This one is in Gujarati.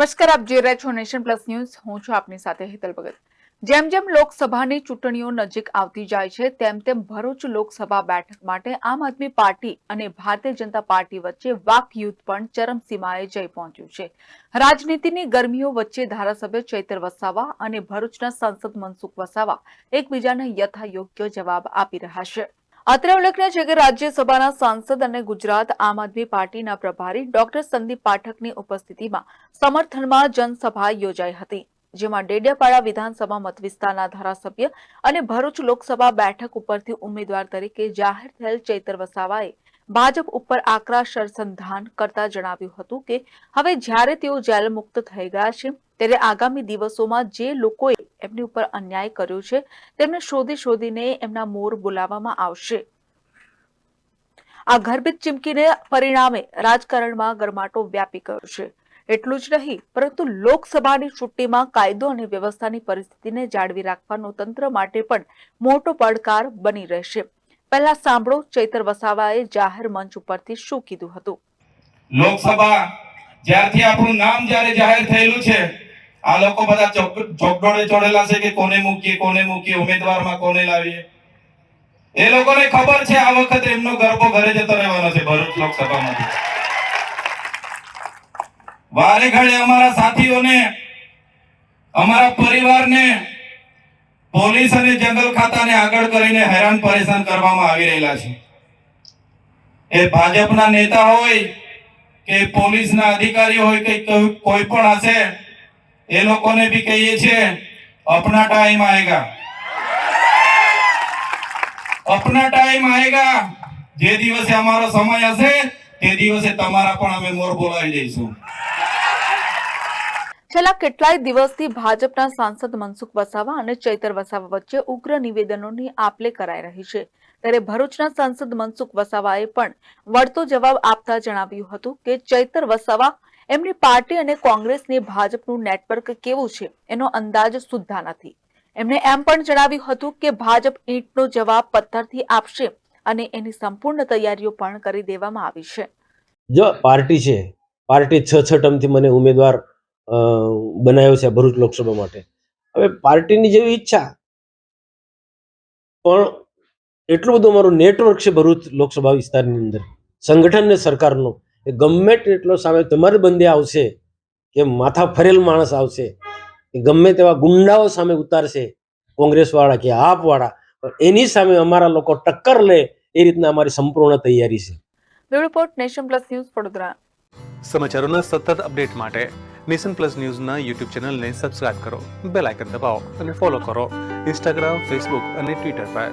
નમસ્કાર, આપ જોઈ રહ્યા નેશન પ્લસ ન્યૂઝ. હું છું આપની સાથે હેતલ ભગત. જેમ જેમ લોકસભાની ચૂંટણીઓ નજીક આવતી જાય છે, તેમ તેમ ભરૂચ લોકસભા બેઠક માટે આમ આદમી પાર્ટી અને ભારતીય જનતા પાર્ટી વચ્ચે વાકયુદ્ધ પણ ચરમસીમાએ જઈ પહોંચ્યું છે. રાજનીતિની ગરમીઓ વચ્ચે ધારાસભ્ય ચૈતર વસાવા અને ભરૂચના સાંસદ મનસુખ વસાવા એકબીજાને યથાયોગ્ય જવાબ આપી રહ્યા છે. અત્રે ઉલ્લેખનીય છે કે રાજ્યસભાના સાંસદ અને ગુજરાત આમ આદમી પાર્ટીના પ્રભારી ડોક્ટર સંદીપ પાઠકની ઉપસ્થિતિમાં સમર્થનમાં જનસભા યોજાઈ હતી, જેમાં ડેડિયાપાડા વિધાનસભા મતવિસ્તારના ધારાસભ્ય અને ભરૂચ લોકસભા બેઠક ઉપરથી ઉમેદવાર તરીકે જાહેર થયેલ ચૈતર વસાવાએ ભાજપ ઉપર આકરા સરસંધાન કરતા જણાવ્યું હતું કે, હવે જ્યારે તેઓ જેલ મુક્ત થઈ ગયા છે ત્યારે આગામી દિવસોમાં જે લોકોએ એમની ઉપર અન્યાય કર્યો છે, તેમને શોધી શોધીને એમના મોર બોલાવવામાં આવશે. આ ગર્ભિત ચીમકીને પરિણામે રાજકારણમાં ગરમાટો વ્યાપી ગયો છે. એટલું જ નહીં, પરંતુ લોકસભાની ચૂંટણીમાં કાયદો અને વ્યવસ્થાની પરિસ્થિતિને જાળવી રાખવાનો તંત્ર માટે પણ મોટો પડકાર બની રહેશે. પહેલા સાંભળો ચૈતર વસાવાએ જાહેર મંચ ઉપરથી શું કીધું હતું. લોકસભા જ્યારથી આપણું નામ જ્યારે જાહેર થયેલું છે આ લોકો બધા જોગડોળે ચોડેલા છે કે કોને મૂકીએ કોને મૂકીએ, ઉમેદવારમાં કોને લાવીએ? એ લોકોને ખબર છે આ વખતે એમનો ગરબો ઘરે જતો રહેવાનો છે ભરૂચ લોકસભામાંથી. વારે ઘડે અમારા સાથીઓને, અમારા પરિવારને, પોલીસ અને જંગલ ખાતાને આગળ કરીને હેરાન પરેશાન કરવામાં આવી રહેલા છે. એ ભાજપના નેતા હોય કે પોલીસના અધિકારી હોય કે કોઈ પણ હશે એ લોકોને भी કહીએ છીએ, અપના ટાઈમ આएगा અપના ટાઈમ આएगा જે દિવસે અમારો સમય હશે, તે દિવસે તમારા પણ અમે મોર બોલાવી દઈશું. છેલ્લા કેટલાય દિવસથી ભાજપના સાંસદ મનસુખ વસાવા અને ચૈતર વસાવા વચ્ચે ઉગ્ર નિવેદનોની આપલે કરાઈ રહી છે. ત્યારે ભરૂચના સાંસદ મનસુખ વસાવાએ પણ વળતો જવાબ આપતા જણાવ્યું હતું કે ચૈતર વસાવા એમની પાર્ટી અને કોંગ્રેસની ભાજપનું નેટવર્ક કેવું છે, એનો અંદાજ સુદ્ધા નથી. એમણે એમ પણ જણાવ્યું હતું કે ભાજપ ઈંટનો જવાબ પથ્થરથી આપશે અને એની સંપૂર્ણ તૈયારીઓ પણ કરી દેવામાં આવી છે. જો પાર્ટી છે, પાર્ટી છ છ ટર્મથી મને ઉમેદવાર બનાવ્યો છે ભરૂચ લોકસભા માટે. હવે પાર્ટીની જેવી ઈચ્છા, પણ એટલું બધું અમારું નેટવર્ક છે ભરૂચ લોકસભા વિસ્તારની અંદર. સંગઠન ને સરકારનું. એ ગમે તેટલો સામે તમારે બંદે આવશે કે માથા ફરેલ માણસ આવશે એ ગમે તેવા ગુંડાઓ સામે ઉતારશે કોંગ્રેસવાળા કે આપવાળા પણ એની સામે અમારા લોકો ટક્કર લે એ રીતના અમારી સંપૂર્ણ તૈયારી છે. Bureau report nation plus news Vadodara. સમાચારોના સતત અપડેટ માટે નેશન પ્લસ ન્યૂઝના યુટ્યુબ ચેનલને સબસ્ક્રાઇબ કરો બેલ આઇકન દબાવો અને ફોલો કરો ઇન્સ્ટાગ્રામ ફેસબુક અને ટ્વિટર પર.